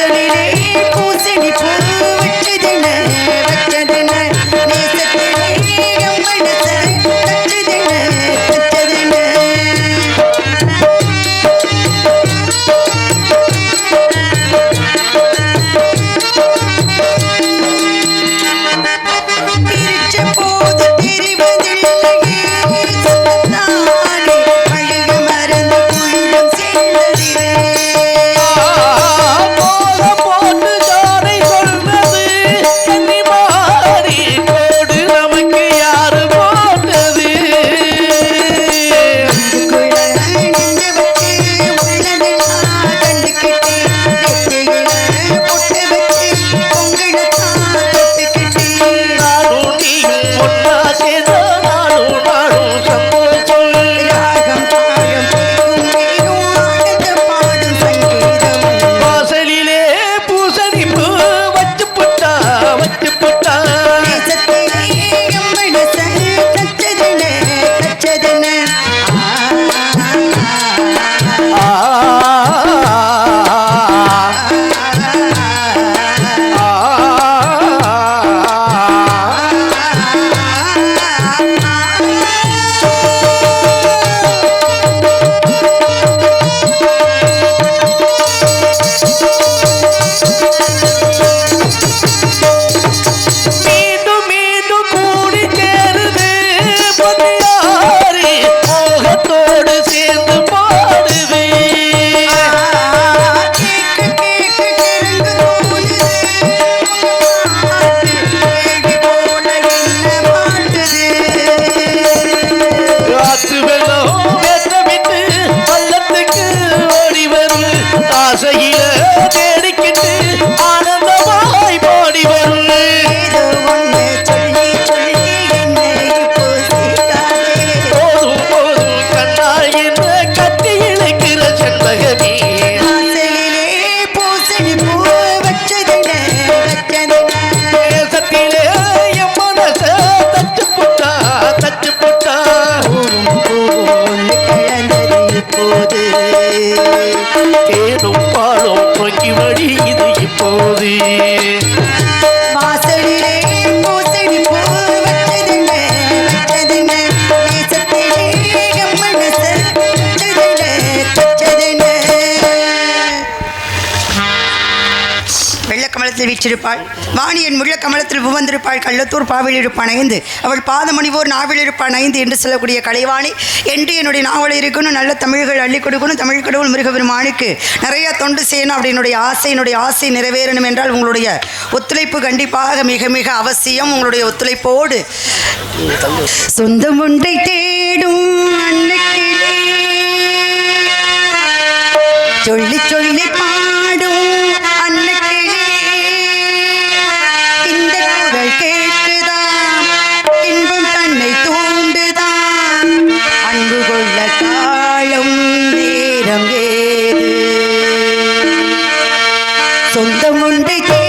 ശരീരേ வீழ்ச்சிருப்பாள் வாணியன் முள்ள கமலத்தில் புவந்திருப்பாள் கள்ளத்தூர் பாவிலிருப்பான் ஐந்து அவள் பாதமணிவோர் நாவலிருப்பான் ஐந்து என்று சொல்லக்கூடிய கலைவாணி. என்று என்னுடைய நாவல் இருக்கணும் நல்ல தமிழ்கள் அள்ளி கொடுக்கணும் தமிழ் கடவுள் மிருகபெருமானுக்கு நிறைய தொண்டு செய்யணும் அப்படின்னுடைய ஆசை என்னுடைய ஆசை நிறைவேறணும் என்றால் உங்களுடைய ஒத்துழைப்பு கண்டிப்பாக மிக மிக அவசியம். உங்களுடைய ஒத்துழைப்போடு. சொந்தம் ஒன்றை தேடும் அன்னைக்கு சொல்லி சொல்லி பா Rico.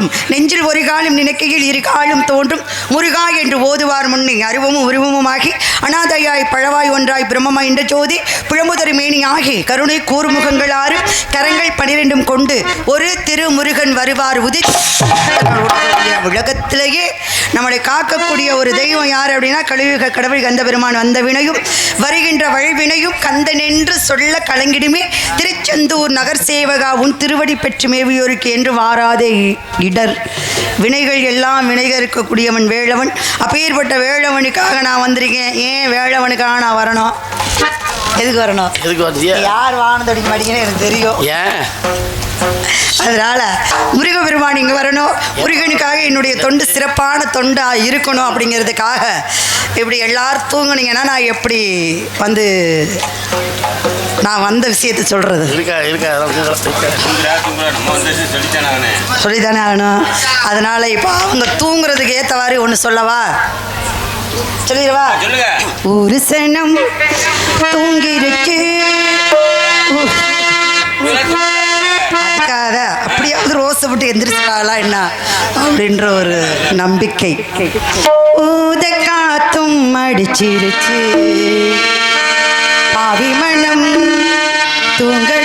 தோன்றும். நெஞ்சில் ஒரு காலம் நினைக்கையில் இரு காலம் தோன்றும். முருகா என்று ஓதுவார் முன்னே. அருவமும் உருவமுமாகி அனாதையாய் பழவாய் ஒன்றாய் பிரம்மமாய் என்ற ஜோதி பிழம்புதரு மேனி ஆகி கருணை கூறுமுகங்கள் ஆறு கரங்கள் பனிரெண்டும் கொண்டு ஒரு திருமுருகன் வருவார் உதி உலகத்திலேயே நம்மளை காக்கக்கூடிய ஒரு தெய்வம் யார் அப்படின்னா கழுவிக கடவுள் கந்த பெருமான் வந்த வினையும் வருகின்ற வழிவினையும் கந்தன் என்று சொல்ல கலங்கிடுமே. திருச்செந்தூர் நகர் சேவகாவும் திருவடி பெற்று மேவியோருக்கு என்று வாராதே இடர். வினைகள் எல்லாம் வினைகள் இருக்கக்கூடியவன் வேளவன் அப்பேற்பட்ட வேளவனுக்காக நான் வந்திருக்கேன். ஏன் வேளவனுக்காக நான் வரணும்? எதுக்கு வரணும்? எதுக்கு வந்தியா யார் வானதடி மாட்டீங்கன்னு எனக்கு தெரியும். ஏன்? அதனால முருகபெருமான் இங்கே வரணும். முருகனுக்காக என்னுடைய தொண்டு சிறப்பான தொண்டா இருக்கணும் அப்படிங்கிறதுக்காக இப்படி எல்லாரும் தூங்குனீங்கன்னா நான் எப்படி வந்து நான் வந்த விஷயத்தை சொல்கிறது சொல்லித்தானே ஆகணும். அதனால இப்போ அவங்க தூங்குறதுக்கு ஏற்றவாறு ஒன்று சொல்லவா? சொல்லிடுவா? ஒரு சனம் அதுக்காக அப்படியாவது ரோஸை விட்டு எந்திரிச்சிட்டாளா என்ன? அப்படின்ற ஒரு நம்பிக்கை. ஊத காத்தும் அடிச்சிருச்சு. பாவி மனம் தூங்கலையே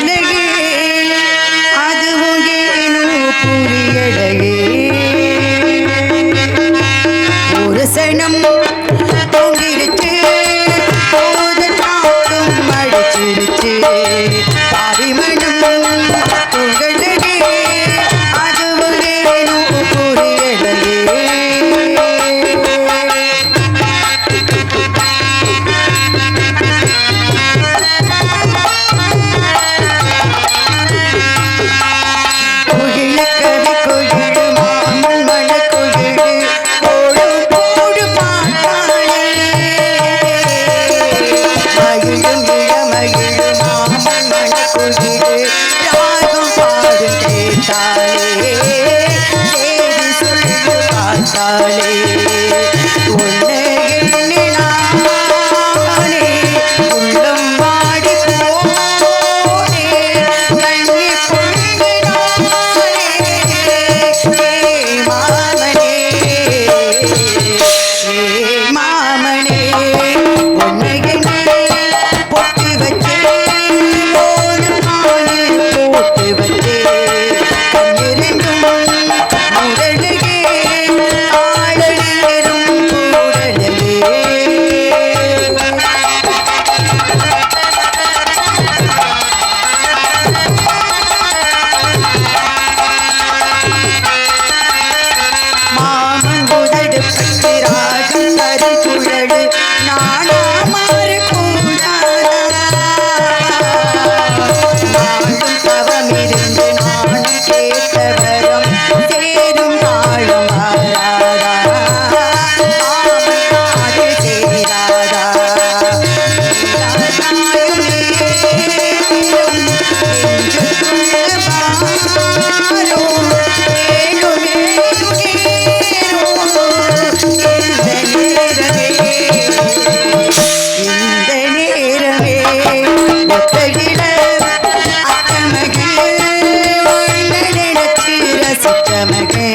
ನನಗೆ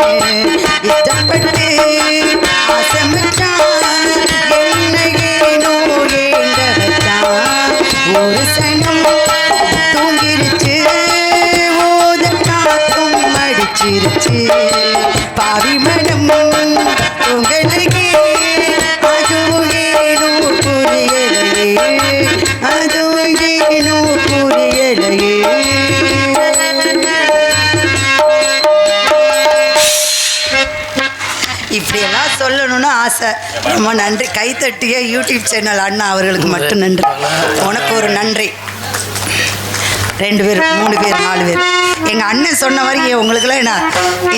ரொம்ப நன்றி. கைத்தட்டிய யூடியூப் சேனல் அண்ணா அவர்களுக்கு மட்டும் நன்றி. உனக்கு ஒரு நன்றி. ரெண்டு பேர் மூணு பேர் நாலு பேர். எங்கள் அண்ணன் சொன்ன வரைக்கும் உங்களுக்குலாம் என்ன?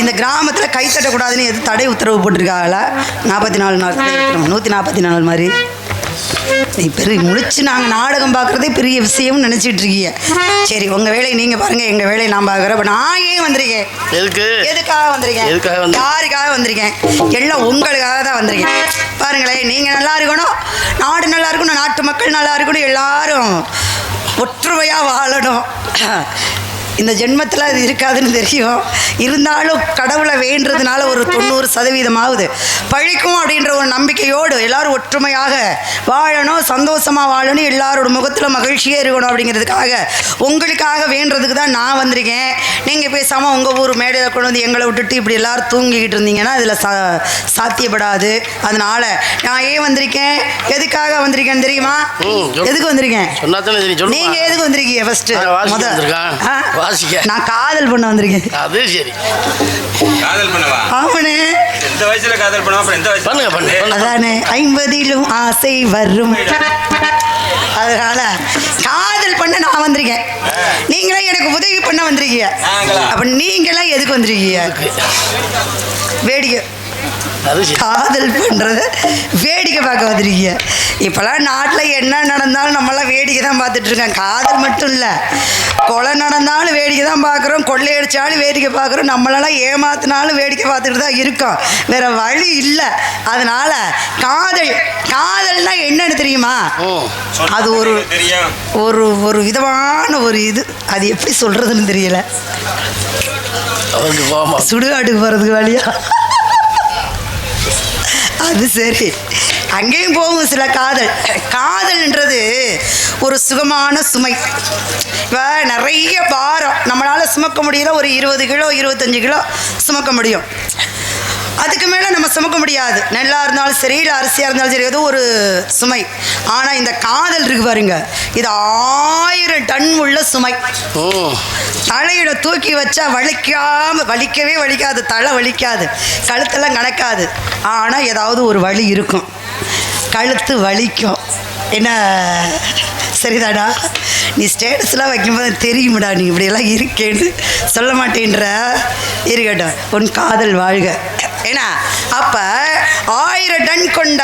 இந்த கிராமத்தில் கை தட்டக்கூடாதுன்னு எது தடை உத்தரவு போட்டிருக்காங்களா நாற்பத்தி நாலு நாள் நூற்றி நாற்பத்தி நாலு மாதிரி. நீ பெரிய முடிச்சு நாங்கள் நாடகம் பார்க்குறதே பெரிய விஷயம்னு நினச்சிட்டு இருக்கீங்க. சரி உங்கள் வேலையை நீங்கள் பாருங்கள் எங்கள் வேலையை நான் பார்க்குறேன். இப்போ நான் ஏன் வந்திருக்கேன்? எதுக்கு? எதுக்காக வந்திருக்கேன்? எதுக்காக வந்த- யாருக்காக வந்திருக்கேன்? எல்லாம் உங்களுக்காக தான் வந்திருக்கேன். பாருங்களேன் நீங்கள் நல்லா இருக்கணும். நாடு நல்லா இருக்கணும். நாட்டு மக்கள் நல்லா இருக்கணும். எல்லாரும் ஒற்றுமையாக வாழணும். இந்த ஜென்மத்தில் அது இருக்காதுன்னு தெரியும். இருந்தாலும் கடவுளை வேண்டுறதுனால ஒரு தொண்ணூறு சதவீதம் ஆகுது. பழிக்கும் அப்படின்ற ஒரு நம்பிக்கையோடு எல்லாரும் ஒற்றுமையாக வாழணும் சந்தோஷமாக வாழணும் எல்லாரோட முகத்தில் மகிழ்ச்சியே இருக்கணும் அப்படிங்கிறதுக்காக. உங்களுக்காக வேண்டுறதுக்கு தான் நான் வந்திருக்கேன். நீங்கள் பேசாமல் உங்கள் ஊர் மேடையில் கொண்டு வந்து எங்களை விட்டுட்டு இப்படி எல்லாரும் தூங்கிக்கிட்டு இருந்தீங்கன்னா அதில் சா சாத்தியப்படாது. அதனால் நான் ஏன் வந்திருக்கேன்? எதுக்காக வந்திருக்கேன்னு தெரியுமா. எதுக்கு? வந்திருக்கேன்? சொன்னா தானே தெரியும் சொல்லுமா நீங்க எதுக்கு வந்திருக்கீங்க ஃபர்ஸ்ட் நான் வாசிக்க. நான் காதல் பண்ண வந்திருக்கேன். அது சரி. காதல் பண்ணவா? ஆமனே இந்த வயசுல காதல் பண்ணுவா? அப்புறம் எந்த வயசு பண்ணுங்க, பண்ணுங்க. அதானே ஐம்பதிலும் ஆசை வரும். அதனால காதல் பண்ண நான் வந்திருக்கேன். நீங்களே எனக்கு உதவி பண்ண வந்திருக்கீங்க? அப்ப நீங்களாம் எதுக்கு வந்திருக்கீங்க? வேடிக்கை. காதல் பண்ணுறத வேடிக்கை பார்க்க வந்திருக்கீங்க. இப்போலாம் நாட்டில் என்ன நடந்தாலும் நம்மளாம் வேடிக்கை தான் பார்த்துட்டு இருக்கோம். காதல் மட்டும் இல்லை. கொலை நடந்தாலும் வேடிக்கை தான் பார்க்குறோம். கொள்ளையடிச்சாலும் வேடிக்கை பார்க்குறோம். நம்மளெல்லாம் ஏமாத்தினாலும் வேடிக்கை பார்த்துட்டு தான் இருக்கோம். வேற வழி இல்லை. அதனால காதல் காதல்னா என்னன்னு தெரியுமா? அது ஒரு ஒரு ஒரு விதமான ஒரு இது. அது எப்படி சொல்கிறதுன்னு தெரியல. சுடுகாட்டுக்கு போகிறதுக்கு வழியா? அது சரி. அங்கேயும் போகும் சில காதல். காதல்ன்றது ஒரு சுகமான சுமை. இப்போ நிறைய பாரம். நம்மளால் சுமக்க முடியல ஒரு இருபது கிலோ இருபத்தஞ்சு கிலோ சுமக்க முடியும். அதுக்கு மேலே நம்ம சுமக்க முடியாது. நெல்லாக இருந்தாலும் சரி இல்லை அரிசியாக இருந்தாலும் சரி ஏதோ ஒரு சுமை. ஆனால் இந்த காதல் இருக்கு பாருங்க. இது ஆயிரம் டன் உள்ள சுமை. தலையில தூக்கி வச்சா வலிக்காம வலிக்கவே வலிக்காது தலை வலிக்காது கழுத்தெல்லாம் கணக்காது. ஆனால் ஏதாவது ஒரு வலி இருக்கும். கழுத்து வலிக்கும். என்ன? சரிதாடா நீ ஸ்டேட்டஸ்லாம் வைக்கும்போது தெரியும்டா நீ இப்படியெல்லாம் இருக்கேன்னு. சொல்ல மாட்டேன்ற. இருக்கட்டும். உன் காதல் வாழ்க. ஏன்னா அப்போ ஆயிரம் டன் கொண்ட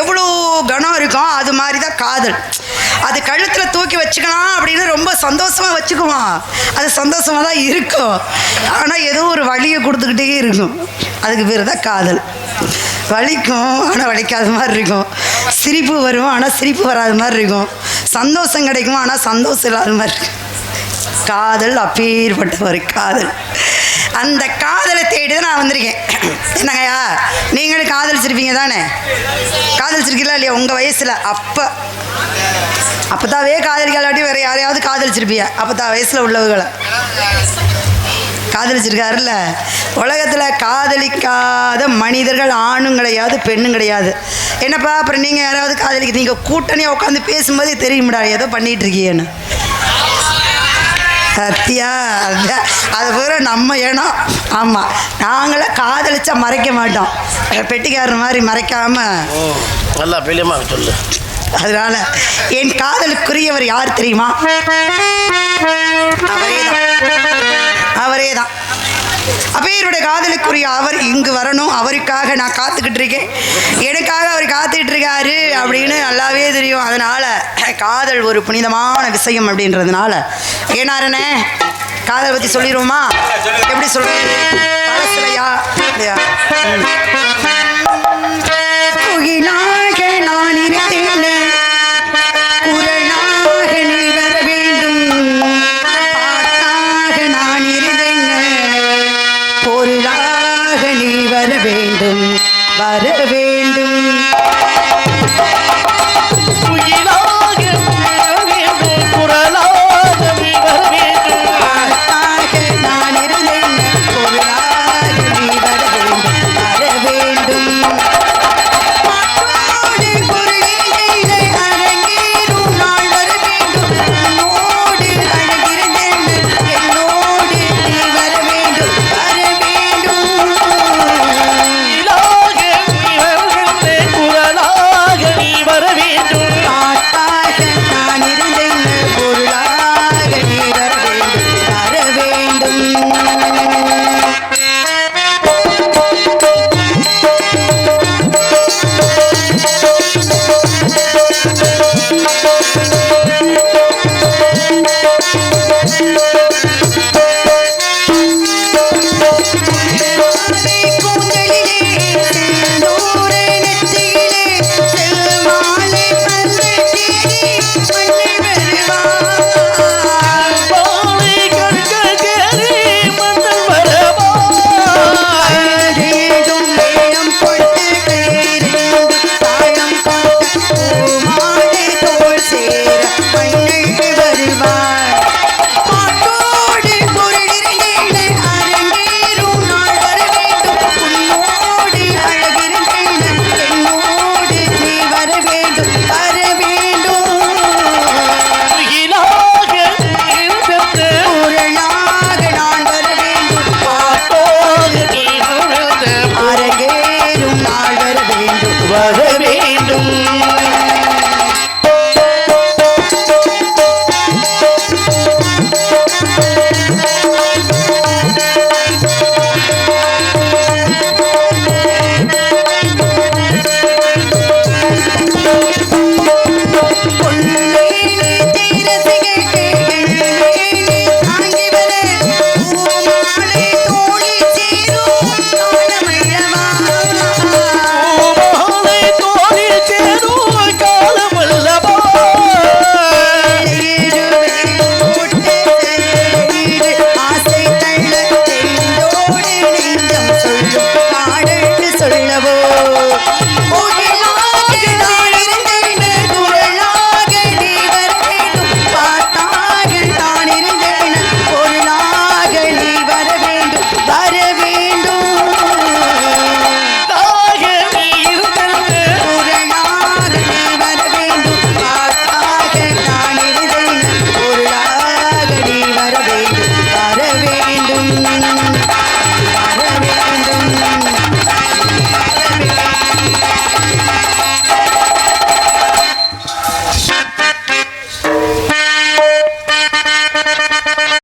எவ்வளோ கனம் இருக்கும் அது மாதிரி தான் காதல். அது கழுத்தில் தூக்கி வச்சுக்கலாம் அப்படின்னு ரொம்ப சந்தோஷமாக வச்சுக்குவான் அது சந்தோஷமாக தான் இருக்கும். ஆனால் ஏதோ ஒரு வழியை கொடுத்துக்கிட்டே இருக்கும். அதுக்கு பேர் தான் காதல். வலிக்கும் ஆனால் வலிக்காத மாதிரி இருக்கும். சிரிப்பு வரும் ஆனால் சிரிப்பு வராத மாதிரி இருக்கும். சந்தோஷம் கிடைக்கும் ஆனால் சந்தோஷம் இல்லாத மாதிரி இருக்கும். காதல் அப்பேற்பட்ட ஒரு காதல். அந்த காதலை தேடி தான் நான் வந்திருக்கேன். என்னங்கய்யா? நீங்களும் காதலிச்சிருப்பீங்க தானே? காதலிச்சிருக்கீங்களா இல்லையா? உங்கள் வயசில். அப்போ அப்போதாவே காதலிக்காலாட்டி வேறு யாரையாவது காதலிச்சிருப்பியா அப்போதான் வயசில் உள்ளவர்களை. காதலிச்சிருக்காருல்ல? உலகத்தில் காதலிக்காத மனிதர்கள் ஆணும் கிடையாது பெண்ணும் கிடையாது. என்னப்பா அப்புறம் நீங்கள் யாராவது காதலிக்க நீங்கள் கூட்டணியாக உட்காந்து பேசும்போதே தெரியும்டா ஏதோ பண்ணிட்டு சத்தியா. அதான் அது பூரா நம்ம இனம். ஆமாம் நாங்களாம் காதலிச்சா மறைக்க மாட்டோம். பெட்டிக்காரர் மாதிரி மறைக்காமல் நல்லா பெரியம்மா சொல்லு. அதனால என் காதலுக்குரியவர் யார் தெரியுமா? அவரே தான். அப்பேருடைய காதலுக்குரிய அவர் இங்கு வரணும். அவருக்காக நான் காத்துக்கிட்டு இருக்கேன். எனக்காக அவர் காத்துக்கிட்டு இருக்காரு அப்படின்னு நல்லாவே தெரியும். அதனால காதல் ஒரு புனிதமான விஷயம் அப்படின்றதுனால. ஏனாரனே காதல் பற்றி சொல்லிடுவோமா எப்படி சொல்றது இல்லையா? বাবার Thank you.